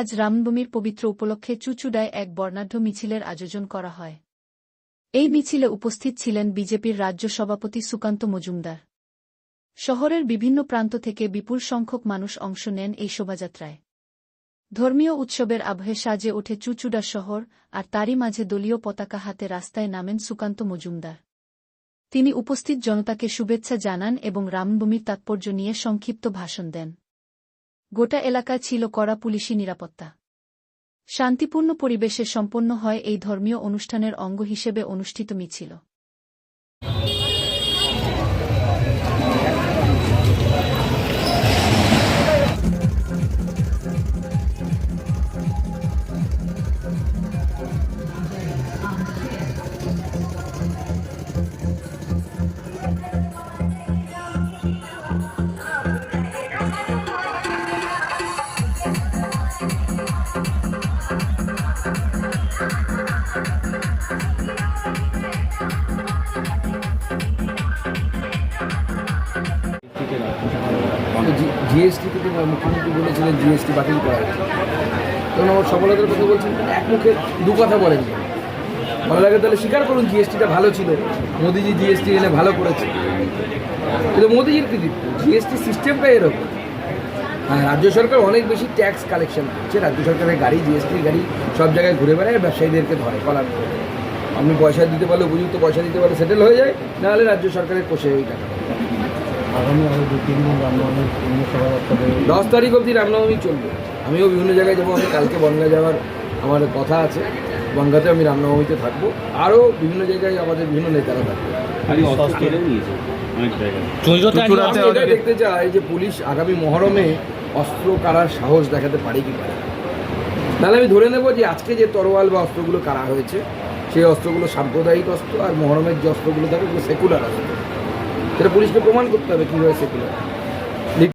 আজ রামনবমীর পবিত্র উপলক্ষে চুচুড়ায় এক বর্ণাঢ্য মিছিলের আয়োজন করা হয়। এই মিছিলে উপস্থিত ছিলেন বিজেপির রাজ্য সভাপতি সুকান্ত মজুমদার। শহরের বিভিন্ন প্রান্ত থেকে বিপুল সংখ্যক মানুষ অংশ নেন এই শোভাযাত্রায়। ধর্মীয় উৎসবের আবহে সাজে ওঠে চুচুড়া শহর, আর তারই মাঝে দলীয় পতাকা হাতে রাস্তায় নামেন সুকান্ত মজুমদার। তিনি উপস্থিত জনতাকে শুভেচ্ছা জানান এবং রামনবমীর তাৎপর্য নিয়ে সংক্ষিপ্ত ভাষণ দেন। গোটা এলাকায় ছিল কড়া পুলিশি নিরাপত্তা। শান্তিপূর্ণ পরিবেশে সম্পন্ন হয় এই ধর্মীয় অনুষ্ঠানের অঙ্গ হিসেবে অনুষ্ঠিত মিছিল। জিএসটি থেকে মুখ্যমন্ত্রী বলেছিলেন জিএসটি বাতিল করা তখন আমার সফলতার কথা বলছেন, এক মুখে দু কথা বলেন। ভালো লাগে তাহলে স্বীকার করুন জিএসটিটা ভালো ছিল। মোদিজি জিএসটি এনে ভালো করেছে। কিন্তু মোদিজির কৃতিত্ব জিএসটি সিস্টেমটা এরকম। হ্যাঁ রাজ্য সরকার অনেক বেশি ট্যাক্স কালেকশন করছে। রাজ্য সরকারের গাড়ি, জিএসটির গাড়ি সব জায়গায় ঘুরে বেড়ায়, ব্যবসায়ীদেরকে ধরে কলার ধরে। আপনি পয়সা দিতে পারলে, উপযুক্ত পয়সা দিতে পারলে সেটেল হয়ে যায়, নাহলে রাজ্য সরকারের কোষে ওই টাকা আগামী আরও দু তিন দিন রামনবমীর পূর্ণ শোভাযাত্রা দশ তারিখ অবধি রামনবমী চলবে। আমিও বিভিন্ন জায়গায় যাব আমি কালকে বনগা যাওয়ার আমার কথা আছে। বনগাতে আমি রামনবমীতে থাকব। আরও বিভিন্ন জায়গায় আমাদের বিভিন্ন নেতারা থাকবে। আমি দেখতে চাই যে পুলিশ আগামী মহরমে অস্ত্র কারার সাহস দেখাতে পারে কি পারে তাহলে আমি ধরে নেব যে আজকে যে তরোয়াল বা অস্ত্রগুলো কারা হয়েছে সেই অস্ত্রগুলো সাম্প্রদায়িক অস্ত্র আর মহরমের যে অস্ত্রগুলো থাকে ওগুলো সেকুলার অস্ত্র। সেটা পুলিশকে প্রমাণ করতে হবে কীভাবে সেকুলার